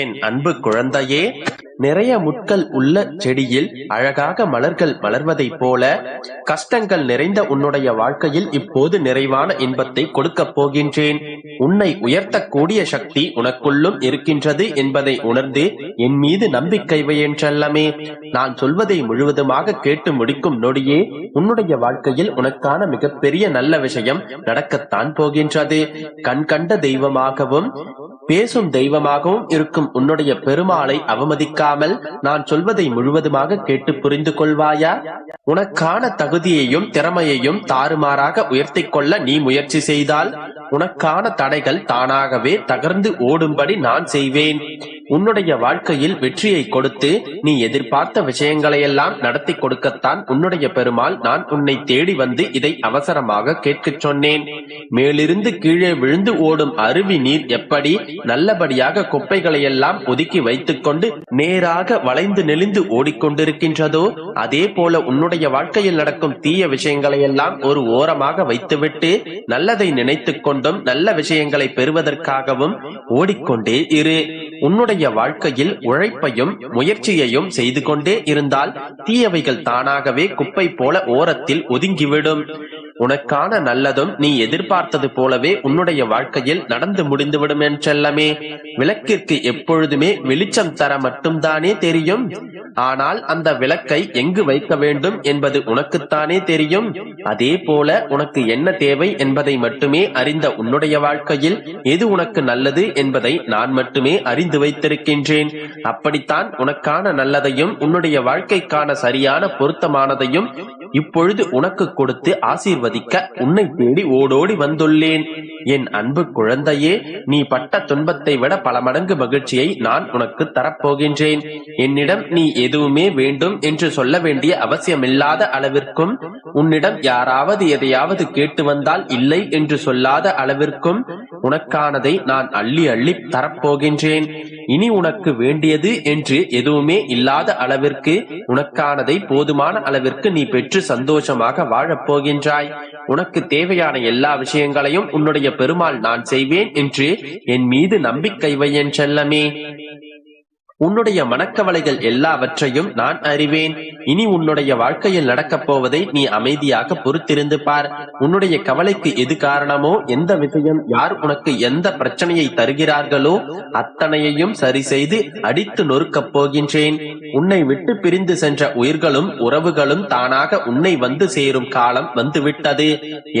என் அன்பு குழந்தையே? நிறைய முட்கள் உள்ள செடியில் அழகாக மலர்கள் மலர்வதைப் போல கஷ்டங்கள் நிறைந்த உன்னுடைய வாழ்க்கையில் இப்போது நிறைவான இன்பத்தை கொடுக்கப் போகின்றேன். உன்னை உயர்த்தக்கூடிய சக்தி உனக்குள்ளும் இருக்கின்றது என்பதை உணர்ந்து என் மீது நம்பிக்கை வையேன் நான் சொல்வதை முழுவதுமாக கேட்டு முடிக்கும் நொடியே உன்னுடைய வாழ்க்கையில் உனக்கான மிகப்பெரிய நல்ல விஷயம் நடக்கத்தான் போகின்றது. கண் கண்ட தெய்வமாகவும் பேசும் தெய்வமாகவும் இருக்கும் உன்னுடைய பெருமாளை அவமதிக்காமல் நான் சொல்வதை முழுவதுமாக கேட்டு புரிந்து கொள்வாயா? உனக்கான தகுதியையும் திறமையையும் தாறுமாறாக உயர்த்திக் கொள்ள நீ முயற்சி செய்தால் உனக்கான தடைகள் தானாகவே தகர்ந்து ஓடும்படி நான் செய்வேன். உன்னுடைய வாழ்க்கையில் வெற்றியை கொடுத்து நீ எதிர்பார்த்த விஷயங்களையெல்லாம் நடத்தி கொடுக்கத்தான் உன்னுடைய பெருமாள் நான் உன்னை தேடி வந்து இதை அவசரமாக கேட்கச் சொன்னேன். மேலிருந்து கீழே விழுந்து ஓடும் அருவி நீர் எப்படி நல்லபடியாக குப்பைகளையெல்லாம் ஒதுக்கி வைத்துக்கொண்டு நேராக வளைந்து நெளிந்து ஓடிக்கொண்டிருக்கின்றதோ அதே போல உன்னுடைய வாழ்க்கையில் நடக்கும் தீய விஷயங்களையெல்லாம் ஒரு ஓரமாக வைத்துவிட்டு நல்லதை நினைத்துக் கொண்டும் நல்ல விஷயங்களை பெறுவதற்காகவும் ஓடிக்கொண்டே இரு. உன்னுடைய வாழ்க்கையில் உழைப்பையும் முயற்சியையும் செய்து கொண்டே இருந்தால் தீயவைகள் தானாகவே குப்பை போல ஓரத்தில் ஒதுங்கிவிடும். உனக்கான நல்லதும் நீ எதிர்பார்த்தது போலவே உன்னுடைய வாழ்க்கையில் நடந்து முடிந்துவிடும் என்றெல்லமே. விளக்கிற்கு எப்பொழுதுமே வெளிச்சம் தர மட்டும்தானே தெரியும்? ஆனால் அந்த விளக்கை எங்கு வைக்க வேண்டும் என்பது உனக்குத்தானே தெரியும்? அதே போல உனக்கு என்ன தேவை என்பதை மட்டுமே அறிந்த உன்னுடைய வாழ்க்கையில் எது உனக்கு நல்லது என்பதை நான் மட்டுமே அறிந்து வைத்திருக்கின்றேன். அப்படித்தான் உனக்கான நல்லதையும் உன்னுடைய வாழ்க்கைக்கான சரியான பொருத்தமானதையும் இப்பொழுது உனக்கு கொடுத்து ஆசீர்வதிக்க உன்னை தேடி ஓடோடி வந்துள்ளேன். என் அன்பு குழந்தையே நீ பட்ட துன்பத்தை விட பல மடங்கு மகிழ்ச்சியை நான் உனக்கு தரப்போகின்றேன். என்னிடம் நீ எதுவுமே வேண்டும் என்று சொல்ல வேண்டிய அவசியமில்லாத அளவிற்கும் உன்னிடம் யாராவது எதையாவது கேட்டு வந்தால் இல்லை என்று சொல்லாத அளவிற்கும் உனக்கானதை நான் அள்ளி அள்ளி தரப்போகின்றேன். இனி உனக்கு வேண்டியது என்று எதுவுமே இல்லாத அளவிற்கு உனக்கானதை போதுமான அளவிற்கு நீ பெற்று சந்தோஷமாக வாழப்போகின்றாய். உனக்கு தேவையான எல்லா விஷயங்களையும் உன்னுடைய பெருமாள் நான் செய்வேன் என்று என் மீது நம்பிக்கை வையன் செல்லமே. உன்னுடைய மனக்கவலைகள் எல்லாவற்றையும் நான் அறிவேன். இனி உன்னுடைய வாழ்க்கையில் நடக்கப் போவதை நீ அமைதியாக பொறுத்திருந்து பார். உன்னுடைய கவலைக்கு எது காரணமோ எந்த விஷயம் யார் உனக்கு எந்த பிரச்சனையை தருகிறார்களோ அத்தனையையும் சரி செய்து அடித்து நொறுக்கப் போகின்றேன். உன்னை விட்டு பிரிந்து சென்ற உயிர்களும் உறவுகளும் தானாக உன்னை வந்து சேரும் காலம் வந்துவிட்டது.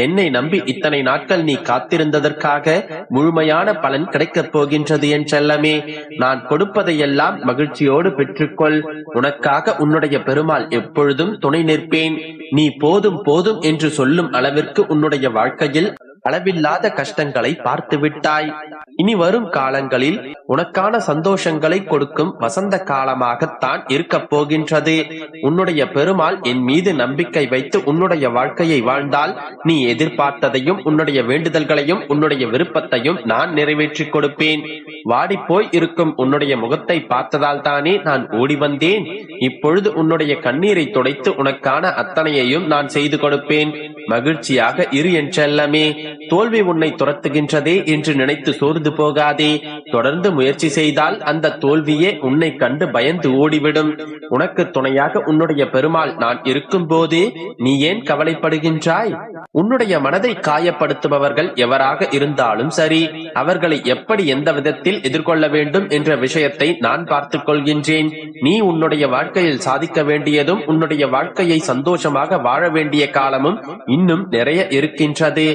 என்னை நம்பி இத்தனை நாட்கள் நீ காத்திருந்ததற்காக முழுமையான பலன் கிடைக்கப் போகின்றது என்றெல்லமே நான் கொடுப்பதையெல்லாம் மகிழ்ச்சியோடு பெற்றுக்கொள். உனக்காக உன்னுடைய பெருமாள் எப்பொழுதும் துணை நிற்பேன். நீ போதும் போதும் என்று சொல்லும் அளவிற்கு உன்னுடைய வாழ்க்கையில் அளவில்லாத கஷ்டங்களை பார்த்து விட்டாய் இனி வரும் காலங்களில் உனக்கான சந்தோஷங்களை கொடுக்கும் வசந்த காலமாகத்தான் இருக்கப் போகின்றது. உன்னுடைய பெருமாள் என் மீது நம்பிக்கை வைத்து உன்னுடைய வாழ்க்கையை வாழ்ந்தால் நீ எதிர்பார்த்ததையும் உன்னுடைய வேண்டுதல்களையும் உன்னுடைய விருப்பத்தையும் நான் நிறைவேற்றிக் கொடுப்பேன். வாடிப்போய் இருக்கும் உன்னுடைய முகத்தை பார்த்ததால் தானே நான் ஓடி வந்தேன். இப்பொழுது உன்னுடைய கண்ணீரை துடைத்து உனக்கான அத்தனையையும் நான் செய்து கொடுப்பேன். மகிழ்ச்சியாக இரு என்றெல்லமே தோல்வி உன்னை துரத்துகின்றதே என்று நினைத்து சோர்ந்து போகாதே. தொடர்ந்து முயற்சி செய்தால் அந்த தோல்வியே உன்னை கண்டு பயந்து ஓடிவிடும். உனக்கு துணையாக உன்னுடைய பெருமாள் நான் இருக்கும் போது நீ ஏன் கவலைப்படுகின்றாய்? உன்னுடைய மனதை காயப்படுத்துபவர்கள் எவராக இருந்தாலும் சரி அவர்களை எப்படி எந்த விதத்தில் எதிர்கொள்ள வேண்டும் என்ற விஷயத்தை நான் பார்த்துக் கொள்கின்றேன். நீ உன்னுடைய வாழ்க்கையில் சாதிக்க வேண்டியதும் உன்னுடைய வாழ்க்கையை சந்தோஷமாக வாழ வேண்டிய காலமும் இன்னும் நிறைய இருக்கின்றது.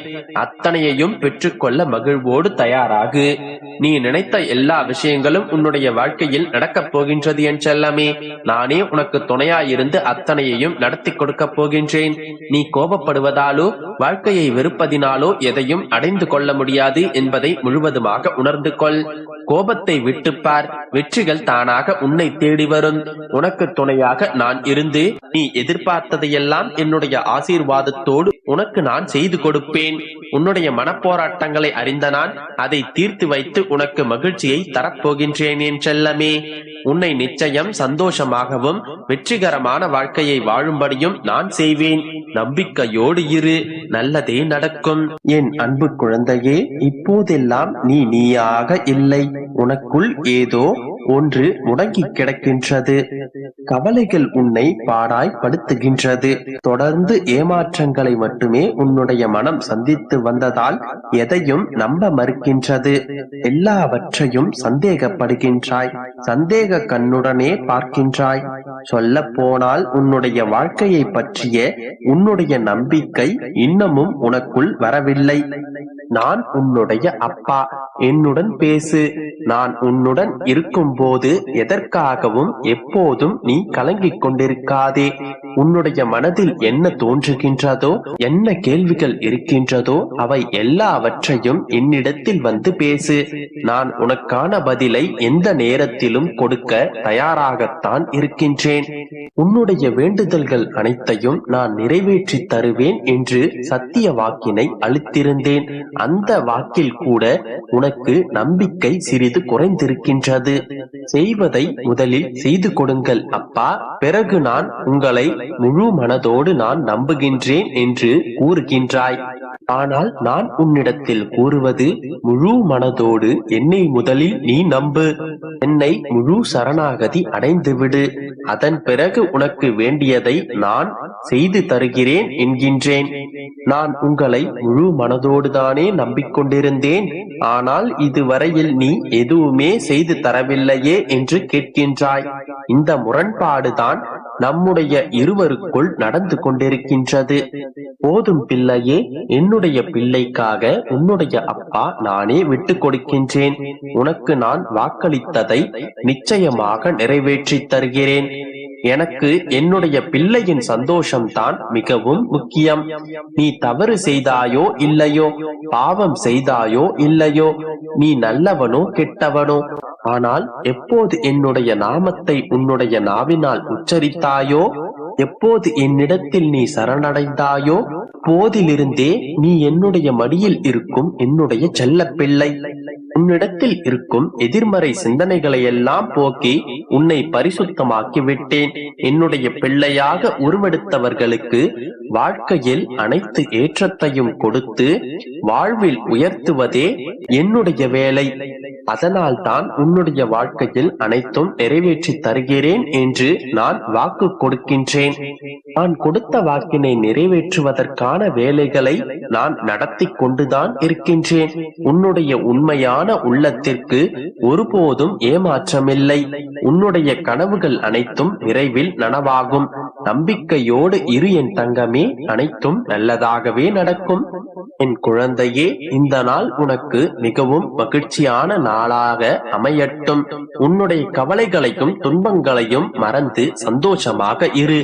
அத்தனையையும் பெற்றுக்கொள்ள மகிழ்வோடு தயாராகு. நீ நினைத்த எல்லா விஷயங்களும் உன்னுடைய வாழ்க்கையில் நடக்கப் போகின்றது என் செல்லமே. நானே உனக்கு துணையாயிருந்து அத்தனையையும் நடத்தி கொடுக்கப் போகின்றேன். நீ கோபப்படுவதாலோ வாழ்க்கையை வெறுப்பதினாலோ எதையும் அடைந்து கொள்ள முடியாது என்பதை முழுவதுமாக உணர்ந்து கொள். கோபத்தை விட்டுப்பார் வெற்றிகள் தானாக உன்னை தேடி வரும். உனக்கு துணையாக நான் இருந்து நீ எதிர்பார்த்ததையெல்லாம் என்னுடைய ஆசீர்வாதத்தோடு உனக்கு நான் செய்து கொடுப்பேன். உன்னுடைய மனப்போராட்டங்களை அறிந்த நான் அதை தீர்த்து வைத்து உனக்கு மகிழ்ச்சியை தரப்போகின்றேன் என் செல்லமே. உன்னை நிச்சயம் சந்தோஷமாகவும் வெற்றிகரமான வாழ்க்கையை வாழும்படியும் நான் செய்வேன். நம்பிக்கையோடு இரு நல்லதே நடக்கும். என் அன்பு குழந்தையே இப்போதெல்லாம் நீ நீயாக இல்லை. உனக்குள் ஏதோ ஒன்று முடங்கி கிடக்கின்றது. கவலைகள் உன்னை பாடாய் படுத்துகின்றது. தொடர்ந்து ஏமாற்றங்களை மட்டுமே உன்னுடைய மனம் சந்தித்து வந்ததால் எதையும் நம்ப மறுக்கின்றது. எல்லாவற்றையும் சந்தேகப்படுகின்றாய். சந்தேக கண்ணுடனே பார்க்கின்றாய். சொல்ல போனால் உன்னுடைய வாழ்க்கையை பற்றிய உன்னுடைய நம்பிக்கை இன்னமும் உனக்குள் வரவில்லை. நான் உன்னுடைய அப்பா. என்னுடன் பேசு. நான் உன்னுடன் இருக்கும் போது எதற்காகவும் எப்போதும் நீ கலங்கிக் கொண்டிருக்காதே. உன்னுடைய மனதில் என்ன தோன்றுகின்றதோ என்ன கேள்விகள் இருக்கின்றதோ அவை எல்லாவற்றையும் என்னிடத்தில் வந்து பேசு. நான் உனக்கான பதிலை எந்த நேரத்திலும் கொடுக்க தயாராகத்தான் இருக்கின்றேன். உன்னுடைய வேண்டுதல்கள் அனைத்தையும் நான் நிறைவேற்றி தருவேன் என்று சத்திய வாக்கினை அளித்திருந்தேன். அந்த வாக்கில் கூட உனக்கு நம்பிக்கை சிறிது குறைந்திருக்கின்றது. செய்வதை முதலில் செய்து கொடுங்கள். அப்பா பிறகு நான் உங்களை முழு மனதோடு நான் நம்புகின்றேன் என்று கூறுகின்றாய். ஆனால் நான் உன்னிடத்தில் கூறுவது முழு மனதோடு என்னை முதலில் நீ நம்பு. என்னை முழு சரணாகதி அடைந்துவிடு. அதன் பிறகு உனக்கு வேண்டியதை நான் செய்து தருகிறேன் என்கின்றேன். நான் உங்களை முழு மனதோடுதானே நம்பிக்கொண்டிருந்தேன். ஆனால் இதுவரையில் நீ எதுவுமே செய்து தரவில்லை. இல்லையே என்று கேட்கின்றாய். இந்த முரண்பாடுதான் நம்முடைய இருவருக்குள் நடந்து கொண்டிருக்கின்றது. போதும் பிள்ளையே என்னுடைய பிள்ளைக்காக உன்னுடைய அப்பா நானே விட்டு கொடுக்கின்றேன். உனக்கு நான் வாக்களித்ததை நிச்சயமாக நிறைவேற்றி தருகிறேன். எனக்கு என்னுடைய பிள்ளையின் சந்தோஷம்தான் மிகவும் முக்கியம். நீ தவறு செய்தாயோ இல்லையோ பாவம் செய்தாயோ இல்லையோ நீ நல்லவனோ கெட்டவனோ ஆனால் எப்போது என்னுடைய நாமத்தை உன்னுடைய நாவினால் உச்சரித்தாயோ? எப்போது என்னிடத்தில் நீ சரணடைந்தாயோ? போதிலிருந்தே நீ என்னுடைய மடியில் இருக்கும் என்னுடைய செல்ல பிள்ளை உன்னிடத்தில் இருக்கும் எதிர்மறை சிந்தனைகளை எல்லாம் போக்கி உன்னை பரிசுத்தமாக்கி விட்டேன் என்னுடைய பிள்ளையாக உருவெடுத்தவர்களுக்கு வாழ்க்கையில் அனைத்து ஏற்றத்தையும் கொடுத்து வாழ்வில் உயர்த்துவதே என்னுடைய வேலை. அதனால் தான் உன்னுடைய வாழ்க்கையில் அனைத்தும் நிறைவேற்றி தருகிறேன் என்று நான் வாக்கு கொடுக்கின்றேன். நான் கொடுத்த வாக்கினை நிறைவேற்றுவதற்கான வேலைகளை நான் நடத்தி கொண்டுதான் இருக்கின்றேன். உன்னுடைய உண்மையான உள்ளத்திற்கு ஒருபோதும் ஏமாற்றமில்லை. உன்னுடைய கனவுகள் அனைத்தும் விரைவில் நனவாகும். நம்பிக்கையோடு இரு என் தங்கமே அனைத்தும் நல்லதாகவே நடக்கும். என் குழந்தையே இந்த நாள் உனக்கு மிகவும் மகிழ்ச்சியான நாளாக அமையட்டும். உன்னுடைய கவலைகளையும் துன்பங்களையும் மறந்து சந்தோஷமாக இரு.